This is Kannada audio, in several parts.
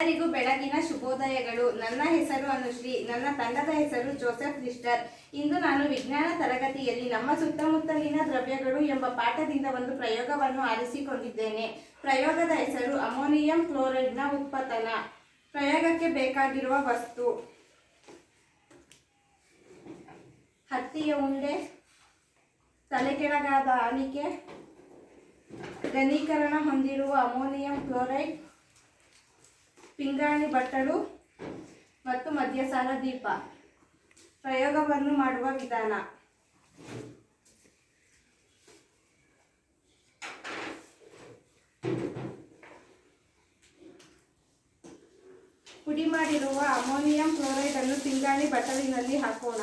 ಎಲ್ಲರಿಗೂ ಬೆಳಗಿನ ಶುಭೋದಯಗಳು. ನನ್ನ ಹೆಸರು ಅನುಶ್ರೀ, ನನ್ನ ತಂಡದ ಹೆಸರು ಜೋಸೆಫ್ ಕ್ರಿಸ್ಟರ್ ಇಂದು ನಾನು ವಿಜ್ಞಾನ ತರಗತಿಯಲ್ಲಿ ನಮ್ಮ ಸುತ್ತಮುತ್ತಲಿನ ದ್ರವ್ಯಗಳು ಎಂಬ ಪಾಠದಿಂದ ಒಂದು ಪ್ರಯೋಗವನ್ನು ಆರಿಸಿಕೊಂಡಿದ್ದೇನೆ. ಪ್ರಯೋಗದ ಹೆಸರು ಅಮೋನಿಯಂ ಕ್ಲೋರೈಡ್ನ ಉತ್ಪತನ. ಪ್ರಯೋಗಕ್ಕೆ ಬೇಕಾಗಿರುವ ವಸ್ತು. ಹತ್ತಿಯ ಉಂಡೆ, ತಲೆಕೆಳಗಾದ ಆಲಿಕೆ, ಘನೀಕರಣ ಹೊಂದಿರುವ ಅಮೋನಿಯಂ ಕ್ಲೋರೈಡ್ ಪಿಂಗಾಣಿ ಬಟ್ಟಲು ಮತ್ತು ಮದ್ಯಸಾನ ದೀಪ. ಪ್ರಯೋಗವನ್ನು ಮಾಡುವ ವಿಧಾನ. ಪುಡಿ ಮಾಡಿರುವ ಅಮೋನಿಯಂ ಕ್ಲೋರೈಡ್ ಅನ್ನು ಪಿಂಗಾಣಿ ಬಟ್ಟಲಿನಲ್ಲಿ ಹಾಕೋಣ.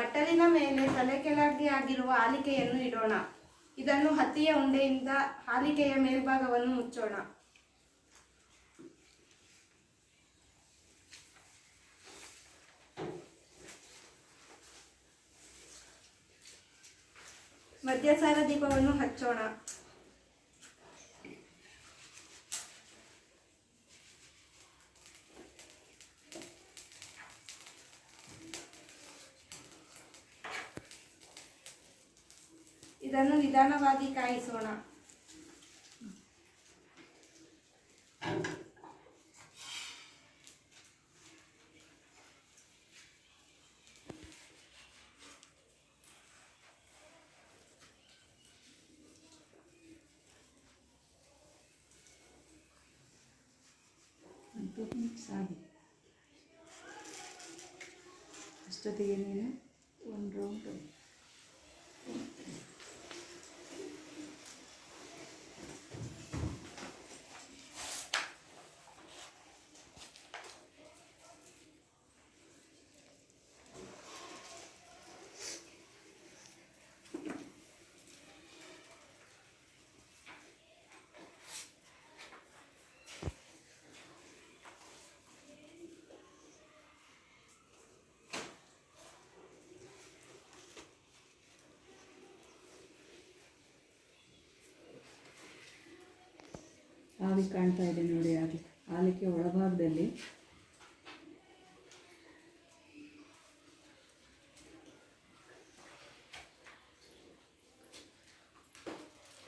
ಬಟ್ಟಲಿನ ಮೇಲೆ ತಲೆ ಕೆಳಗೆ ಆಗಿರುವ ಆಲಿಕೆಯನ್ನು ಇಡೋಣ. ಇದನ್ನು ಹತ್ತಿಯ ಉಂಡೆಯಿಂದ ಆಲಿಕೆಯ ಮೇಲ್ಭಾಗವನ್ನು ಮುಚ್ಚೋಣ. ಮದ್ಯಸಾರ ದೀಪವನ್ನು ಹಚ್ಚೋಣ. ಇದನ್ನು ನಿಧಾನವಾಗಿ ಕಾಯಿಸೋಣ. ಅಷ್ಟೊತ್ತಿಗೆ ನೀನು ಒಂದು ರೌಂಡ್ ಆವಿ ಕಾಣ್ತಾ ಇದೆ ನೋಡಿ ಆಗಲಿ ಆಲಿಕೆ ಒಳಭಾಗದಲ್ಲಿ.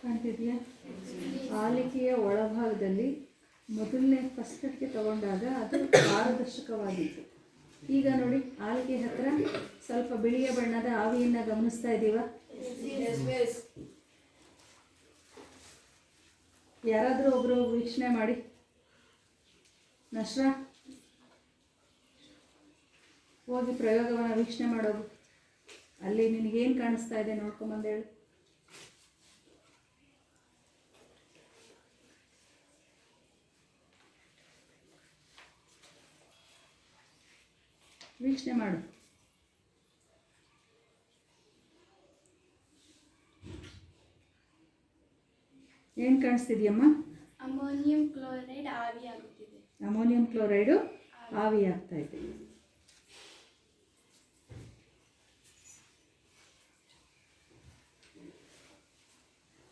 ಕಾಣ್ತಿದೆಯಾ? ಆಲಿಕೆಯ ಒಳಭಾಗದಲ್ಲಿ ಮೊದಲನೇ ಫಸ್ಟ್ಗೆ ತಗೊಂಡಾಗ ಅದು ಪಾರದರ್ಶಕವಾಗಿತ್ತು. ಈಗ ನೋಡಿ, ಆಲಿಕೆ ಹತ್ರ ಸ್ವಲ್ಪ ಬಿಳಿಯ ಬಣ್ಣದ ಆವಿಯನ್ನ ಗಮನಿಸ್ತಾ ಇದ್ದೀವ ಯಾರಾದರೂ ಒಬ್ಬರು ವೀಕ್ಷಣೆ ಮಾಡಿ. ನಶ್ರಾ, ಹೋಗಿ ಪ್ರಯೋಗವನ್ನು ವೀಕ್ಷಣೆ ಮಾಡೋದು ಅಲ್ಲಿ ನಿನಗೇನು ಕಾಣಿಸ್ತಾ ಇದೆ ನೋಡ್ಕೊಂಬಂದೇಳು ವೀಕ್ಷಣೆ ಮಾಡು. ಏನು ಕಾಣಿಸ್ತಿದೆಯಮ್ಮ ಅಮೋನಿಯಂ ಕ್ಲೋರೈಡ್ ಆವಿಯಾಗುತ್ತಿದೆ ಅಮೋನಿಯಂ ಕ್ಲೋರೈಡು ಆವಿ. ಆಗ್ತಾ ಇದೆ.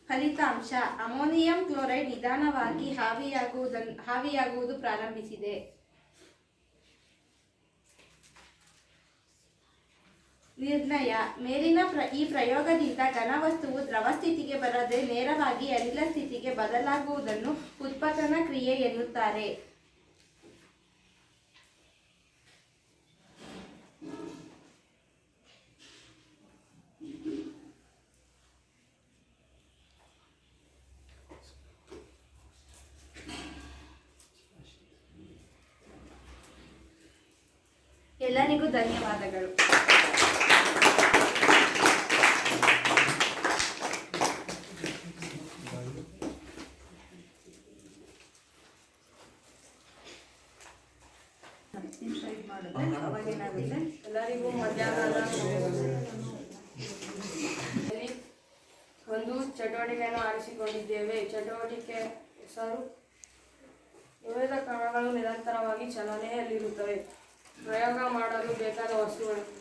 ಫಲಿತಾಂಶ ಅಮೋನಿಯಂ ಕ್ಲೋರೈಡ್ ನಿಧಾನವಾಗಿ ಹಾವಿಯಾಗುವುದನ್ನು ಹಾವಿಯಾಗುವುದು ಪ್ರಾರಂಭಿಸಿದೆ. ನಿರ್ಣಯ. ಮೇಲಿನ ಪ್ರ, ಈ ಪ್ರಯೋಗದಿಂದ ಘನವಸ್ತುವು ದ್ರವ ಸ್ಥಿತಿಗೆ ಬರದೆ ನೇರವಾಗಿ ಅನಿಲ ಸ್ಥಿತಿಗೆ ಬದಲಾಗುವುದನ್ನು ಉತ್ಪತನ ಕ್ರಿಯೆ ಎನ್ನುತ್ತಾರೆ. ಎಲ್ಲರಿಗೂ ಧನ್ಯವಾದಗಳು. ಮಾಡಿದ್ರೆ ಅವಾಗೇನಾಗುತ್ತೆ? ಎಲ್ಲರಿಗೂ ಮಧ್ಯಾಹ್ನದ ಒಂದು ಚಟುವಟಿಕೆಯನ್ನು ಆರಿಸಿಕೊಂಡಿದ್ದೇವೆ. ಚಟುವಟಿಕೆ ಹೆಸರು ವಿವಿಧ ಕ್ರಮಗಳು ನಿರಂತರವಾಗಿ ಚಲನೆಯಲ್ಲಿರುತ್ತವೆ. ಪ್ರಯೋಗ ಮಾಡಲು ಬೇಕಾದ ವಸ್ತುಗಳು.